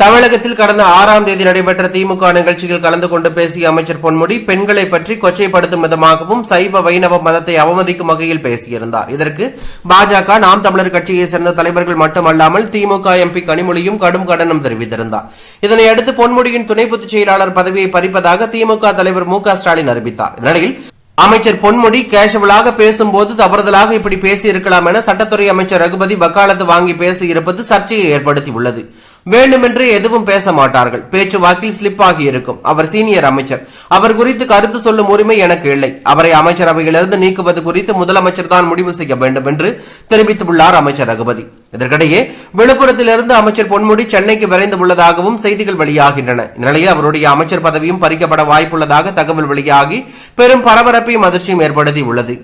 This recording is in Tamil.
தமிழகத்தில் கடந்த ஆறாம் தேதி நடைபெற்ற திமுக நிகழ்ச்சியில் கலந்து கொண்டு பேசிய அமைச்சர் பொன்முடி பெண்களை பற்றி கொச்சைப்படுத்தும் விதமாகவும் சைவ வைணவ மதத்தை அவமதிக்கும் வகையில் பேசியிருந்தார். இதற்கு பாஜக நாம் தமிழர் கட்சியைச் சேர்ந்த தலைவர்கள் மட்டுமல்லாமல் திமுக எம்பி கனிமொழியும் கடும் கண்டனம் தெரிவித்திருந்தார். இதனையடுத்து பொன்முடியின் துணை பொதுச் செயலாளர் பதவியை பறிப்பதாக திமுக தலைவர் மு. ஸ்டாலின் அறிவித்தார். இதனிடையில் அமைச்சர் பொன்முடி கேஷுவலாக பேசும்போது தவறுதலாக இப்படி பேசியிருக்கலாம் என சட்டத்துறை அமைச்சர் ரகுபதி வக்காலத்து வாங்கி பேசியிருப்பது சர்ச்சையை ஏற்படுத்தியுள்ளது. வேண்டுமென்று எதுவும் பேச மாட்டார்கள் பேச்சுவாக்கில் ஸ்லிப் ஆகி இருக்கும். அவர் சீனியர் அமைச்சர். அவர் குறித்து கருத்து சொல்லும் உரிமை எனக்கு இல்லை. அவரை அமைச்சரவையிலிருந்து நீக்குவது குறித்து முதலமைச்சர் தான் முடிவு செய்ய வேண்டும் என்று தெரிவித்துள்ளார் அமைச்சர் ரகுபதி. இதற்கிடையே விழுப்புரத்திலிருந்து அமைச்சர் பொன்முடி சென்னைக்கு விரைந்து உள்ளதாகவும் செய்திகள் வெளியாகின்றன. இந்நிலையில் அவருடைய அமைச்சர் பதவியும் பறிக்கப்பட வாய்ப்புள்ளதாக தகவல் வெளியாகி பெரும் பரபரப்பையும் அதிர்ச்சியும் ஏற்படுத்தி உள்ளது